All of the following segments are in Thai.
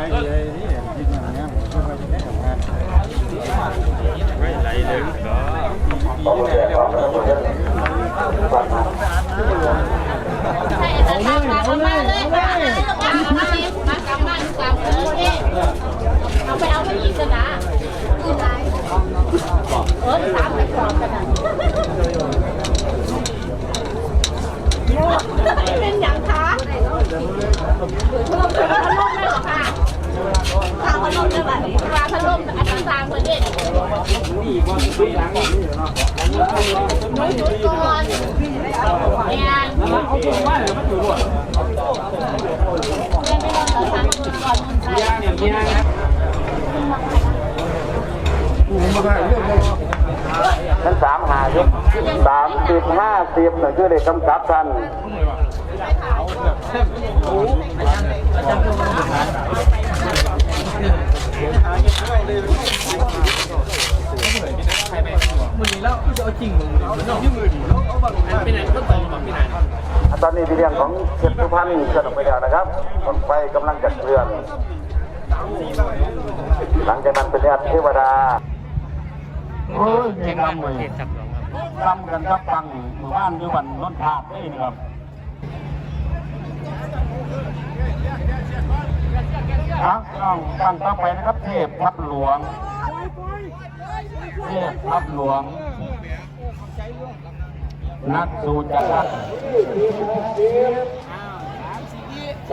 ไรเลยนี่ที่มันเนี้ยผมไม่ค่อยได้ทำงานไม่ไรเลยก็ปีนี้ไหนเดี๋ยวใช่แต่ตามเอามาเลเลยเอามาเลยมากลับบ้านกลับเออเนี่ยเอาไปเอาไปอีกกันะคือไรเออสามไปสองกันนะเป็นอย่างคะ ทางพัดลมได้แบบทางพัดลมอันนั้นทางเหมือนเด็กน้อยจุดก่อนเนี่ยเอาถุงมาเลยมาถุงยางอย่างยางนะผมมาได้เรื่องเลยชั้นสามหายุสามสิบห้าสิบนั่นคือเด็กกำกับท่าน มือแล้วจะเอาจริงมึงเอาที่มือดิแล้วเอาแบบเป็นไหนก็ตรงแบบพี่ไหนตอนนี้ที่เรื่องของเขตสุพรรณเกิดออกไปแล้วนะครับคนไฟกำลังจะเคลื่อน หลังจากนั้นเป็นญาติเทวดาโอ้ยเก่งลำเลยลำกันครับฟังหมู่บ้านด้วยวันนนทาดได้นะครับ ครับต้องฟังต่อไปนะครับ เทพทับหลวง เทพทับหลวง นักสู่จักรไป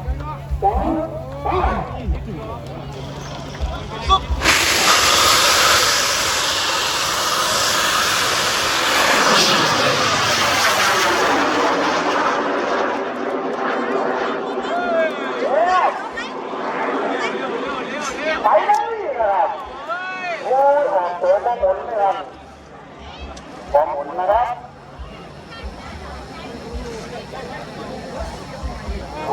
Vai, vai.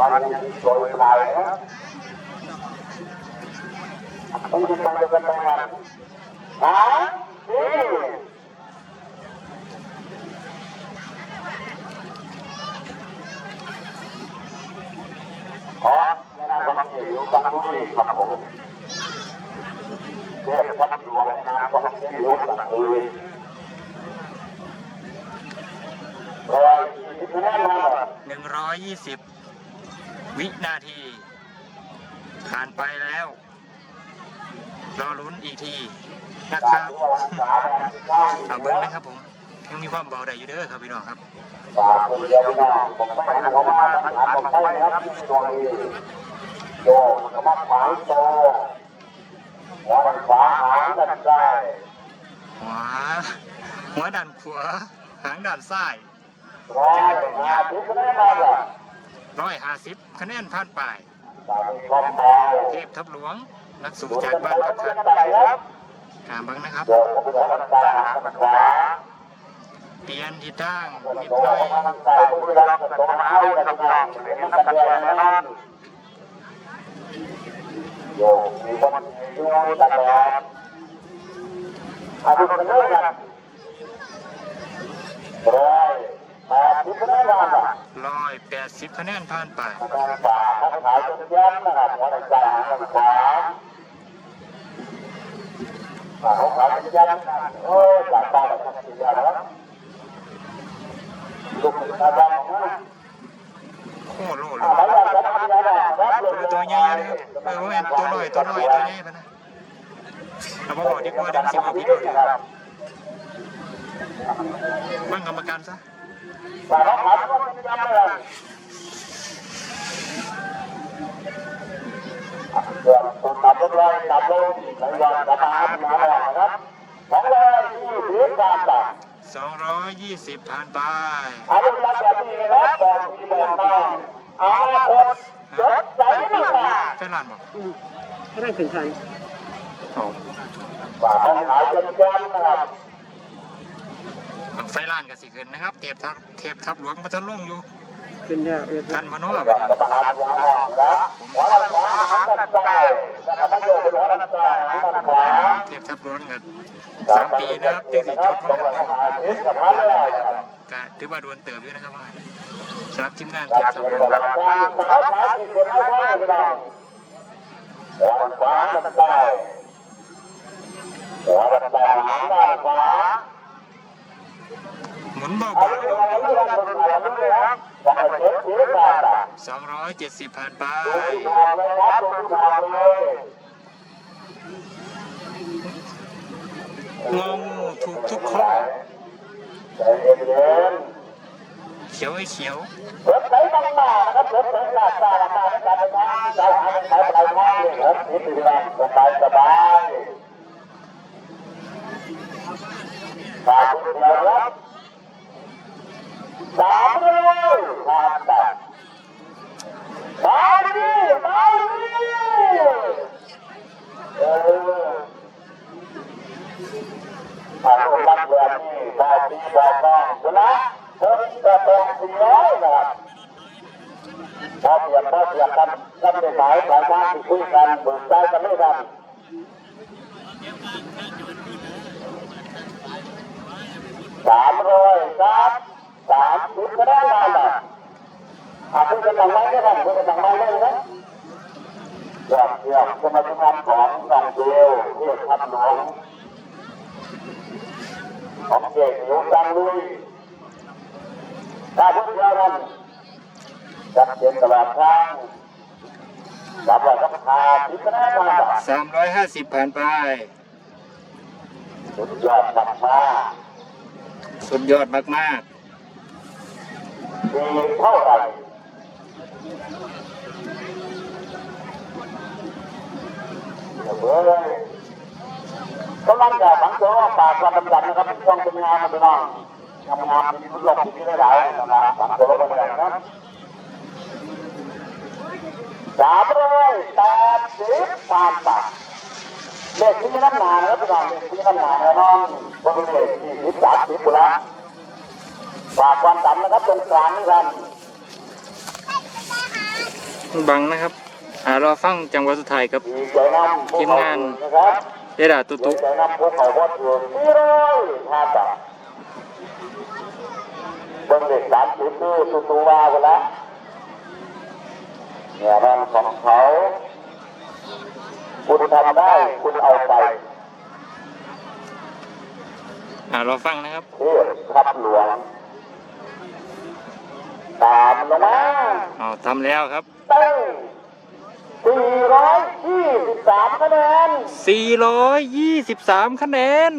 หนึ่งร้อยยี่สิบ วินาที ผ่านไปแล้วรอลุ้นอีกทีนะครับเอาเบิ้งนะครับผมยังมีความเบาได้อยู่เด้อครับพี่น้องครับฝากคุณเดียวนะผมไปนะผมมาทางผมไปนะครับตรงนี้โยกกระมังขวางโตหัวมันขวาหางกันได้หัวหัวด้านขวาหางด้านซ้ายร้อยห้าสิบคะแนนได้ละ ร้อยห้าสิบคะแนนผ่านไปตามคอมบอลเทพทับหลวง นักสูบดูจากกันบ้านได้พักคขันรับกามบังนะครับโยกกระมังซ้ายหางกันขวาเปลี่ยนทิศทางนิดโยหน่กอยกระมังซ้ายผู้รับกระตรงเอากันตรงเป็นนักการเมืองนั่นโยกมีคนอยู่ตลอดอาดูกันเลยนะร้อยแปดสิบ ร้อยแปดสิบคะแนนผ่านไปการป่าขายจนย้ำนะครับหัวใจใจหางขวาป่าเขาขายจนย้ำโอ้ยจากป่าแบบทักษิณแล้วลูกตาดำนะโหโลอ่าโลแล้วจะทำยังไงครับเออตัวใหญ่เลยเออว่าแม่นตัวน้อยตัวน้อยตัวใหญ่ปะนะเราบอกดีกว่าเดังสิบเอาผิดเลยบ้างกรรมการซะ ป่าเขาขายจนย้ำเลยเดี๋ยวตัวตัดรถไล่ตัดลงในวันกระทำมาแล้วนะครับของเลยที่เสียการตัดสองร้อยยี่สิบผ่านไปอายุรักแบบนี้นะครับแบบที่แบบต้องอาคตสดใสมากแฟนลานบอกก็ได้ขึ้นชันโอ้ว่าเขาขายจนแจ้งนะครับบัง ไฟลานกับสิขึ้นนะครับ เทปทับเทปทับหลวงมาทันลงอยู่ขึ้นยากเออท่านมโนแบบกระปาดหัวหอกนะหัวลำขวาหางด้านซ้ายนะครับมันโยกเป็นหัวลำซ้ายหางด้านขวาเทปทับหลวงกันสามปีนะครับจึงสิจบต้มาองหาทิศกับพันเลยนะครับก็ถือว่าโดนเติบอยู่นะครับว่าสำหรับทีมงานจาเทกปทัที่บหลเป็วนงหลักการสาวขาที่คนเอาไว้ไม่ได้หัวลำขวาด้านซ้ายหัวลำซ้ายหางด้านขวาห มุนเบาเอาๆเรื่องอะไรเรื่องอะไรเรื่องอะไรครับจะให้เช็คเสียการอะสองร้อยเจ็ดสิบผ่านไปดูที่ทางเลยครับดูที่ทางเลยงงถูกทุกข้อเขียวให้เขียวๆเปิดใจมากๆนะครับาก ล้ามาในการทำงานใจหาเงินขายปลายทางเลยครับนี่คือการสบายสบายฝากคุณเดียวครับ สามเลยผ่านตัดมาดิมาดิเออานคนรักแบบนี้บอกดีบอกน้องชนะเพิ่มจะเป็นสี่ร้อยนะครับพอเปลี่ยนพอเปลี่ยนกันกันในสายสายทางที่คุยกันเบิกใจกันไม่กันสามร้อยครับสามสิบก็ได้มาแล้วอาคุณจะตั้งไว้ได้ครับคุณจะตั้งไว้ได้นะยอดเยี่ยมสมาชิกของน้องเดียวเรียกทับหลวงของเด็กอยู่กลางลุยถ้าพุทธเจ้านั้นจัดเจนตลอดทางรับว่ารับพาพิจารณาสามร้อยห้าสิบผ่านไปสุดยอดสัมมาสุดยอดมาก ดีเท่าไหร่เฮ้ยกำลังจะฝังตัวปากวันดำๆนะครับช่วงเป็นงานมันเป็นน้องงามงามมีทุกหลบที่ได้หลายนะครับฝังตัววันดำนะสามร้อยแปดสิบผ่านไปเลขที่น้ำหนาแล้วพี่น้องเลขที่น้ำหนาแล้วน้องบริเวณที่สิบสามสิบกุละ ฝากความดำนะครับตรงกลางนี่กันๆบังนะครับอ่ารอฟังจังหวะสุดท้ายครับดีใจน้ำทีมงานนะครับเดดาตุดีตุใจน้ำพวกเขาวัดอยู่สี่ร้อยห้าบาทเบิ่งเลขสามสิบนี่ตุตูวากันละเนี่ยนั่นของเขาคุณทำได้คุณเอาไปอ่ารอฟังนะครับเทพทับหลวง ตามลงมาอ๋อทำแล้วครับเต้งสี่ร้อยยี่สิบสามคะแนน 423 คะแนน